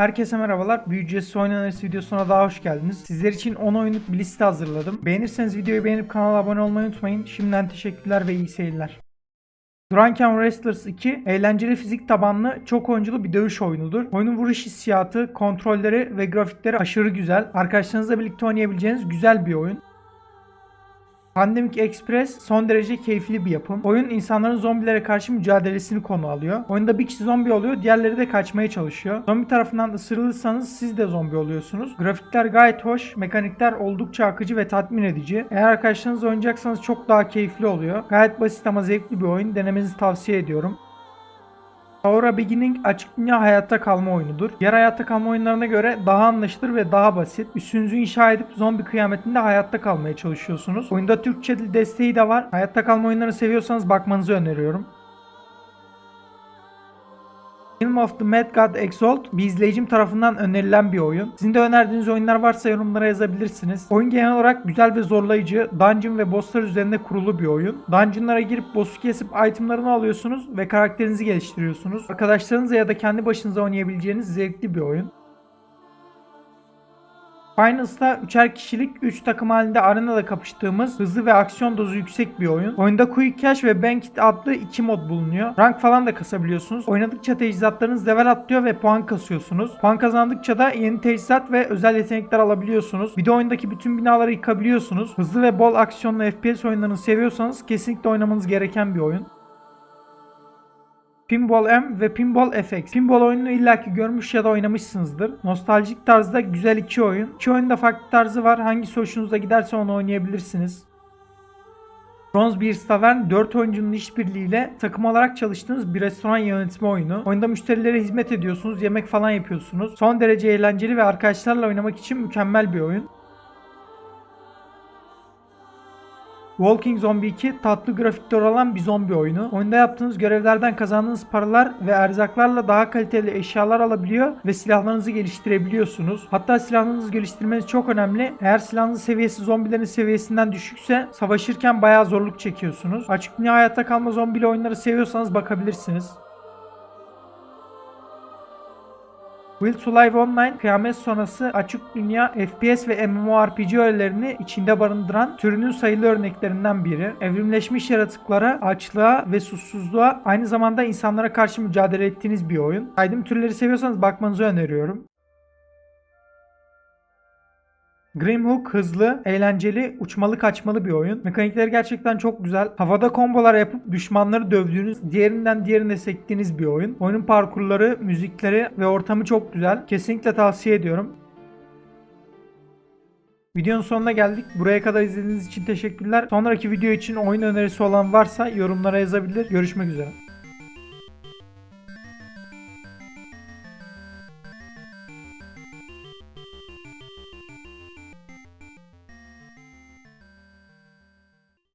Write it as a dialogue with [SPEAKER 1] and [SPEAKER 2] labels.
[SPEAKER 1] Herkese merhabalar. Büyücesi oynanırız videosuna daha hoş geldiniz. Sizler için 10 oyunluk bir liste hazırladım. Beğenirseniz videoyu beğenip kanala abone olmayı unutmayın. Şimdiden teşekkürler ve iyi seyirler. Drunken Wrestlers 2 eğlenceli fizik tabanlı çok oyunculu bir dövüş oyunudur. Oyunun vuruş hissiyatı, kontrolleri ve grafikleri aşırı güzel. Arkadaşlarınızla birlikte oynayabileceğiniz güzel bir oyun. Pandemic Express son derece keyifli bir yapım. Oyun insanların zombilere karşı mücadelesini konu alıyor. Oyunda bir kişi zombi oluyor, diğerleri de kaçmaya çalışıyor. Zombi tarafından ısırılırsanız siz de zombi oluyorsunuz. Grafikler gayet hoş, mekanikler oldukça akıcı ve tatmin edici. Eğer arkadaşlarınızla oynayacaksanız çok daha keyifli oluyor. Gayet basit ama zevkli bir oyun. Denemenizi tavsiye ediyorum. Aura Beginning açık dünya hayatta kalma oyunudur. Diğer hayatta kalma oyunlarına göre daha anlaşılır ve daha basit. Üssünüzü inşa edip zombi kıyametinde hayatta kalmaya çalışıyorsunuz. Oyunda Türkçe desteği de var. Hayatta kalma oyunlarını seviyorsanız bakmanızı öneriyorum. Film of the Mad God Exalt bir izleyicim tarafından önerilen bir oyun. Sizin de önerdiğiniz oyunlar varsa yorumlara yazabilirsiniz. Oyun genel olarak güzel ve zorlayıcı, dungeon ve bosslar üzerinde kurulu bir oyun. Dungeonlara girip boss'u kesip itemlarını alıyorsunuz ve karakterinizi geliştiriyorsunuz. Arkadaşlarınızla ya da kendi başınıza oynayabileceğiniz zevkli bir oyun. Finals'ta üçer kişilik 3 takım halinde arenada kapıştığımız hızlı ve aksiyon dozu yüksek bir oyun. Oyunda Quick Cash ve Bankit adlı iki mod bulunuyor. Rank falan da kasabiliyorsunuz. Oynadıkça teçhizatlarınız level atlıyor ve puan kasıyorsunuz. Puan kazandıkça da yeni teçhizat ve özel yetenekler alabiliyorsunuz. Bir de oyundaki bütün binaları yıkabiliyorsunuz. Hızlı ve bol aksiyonlu FPS oyunlarını seviyorsanız kesinlikle oynamanız gereken bir oyun. Pinball M ve Pinball FX. Pinball oyununu illaki görmüş ya da oynamışsınızdır. Nostaljik tarzda güzel iki oyun. İki oyunda farklı tarzı var. Hangisi hoşunuza giderse onu oynayabilirsiniz. Bronze Beers Tavern 4 oyuncunun işbirliğiyle takım olarak çalıştığınız bir restoran yönetme oyunu. Oyunda müşterilere hizmet ediyorsunuz, yemek falan yapıyorsunuz. Son derece eğlenceli ve arkadaşlarla oynamak için mükemmel bir oyun. Walking Zombie 2 tatlı grafikler olan bir zombi oyunu. Oyunda yaptığınız görevlerden kazandığınız paralar ve erzaklarla daha kaliteli eşyalar alabiliyor ve silahlarınızı geliştirebiliyorsunuz. Hatta silahlarınızı geliştirmeniz çok önemli. Eğer silahınızın seviyesi zombilerin seviyesinden düşükse savaşırken bayağı zorluk çekiyorsunuz. Açık dünya hayatta kalma zombili oyunları seviyorsanız bakabilirsiniz. Will to Live Online kıyamet sonrası açık dünya FPS ve MMORPG öğelerini içinde barındıran türünün sayılı örneklerinden biri. Evrimleşmiş yaratıklara, açlığa ve susuzluğa aynı zamanda insanlara karşı mücadele ettiğiniz bir oyun. Saydığım türleri seviyorsanız bakmanızı öneriyorum. Grimhook hızlı, eğlenceli, uçmalı kaçmalı bir oyun. Mekanikleri gerçekten çok güzel. Havada kombolar yapıp düşmanları dövdüğünüz, diğerinden diğerine sektiğiniz bir oyun. Oyunun parkurları, müzikleri ve ortamı çok güzel. Kesinlikle tavsiye ediyorum. Videonun sonuna geldik. Buraya kadar izlediğiniz için teşekkürler. Sonraki video için oyun önerisi olan varsa yorumlara yazabilir. Görüşmek üzere.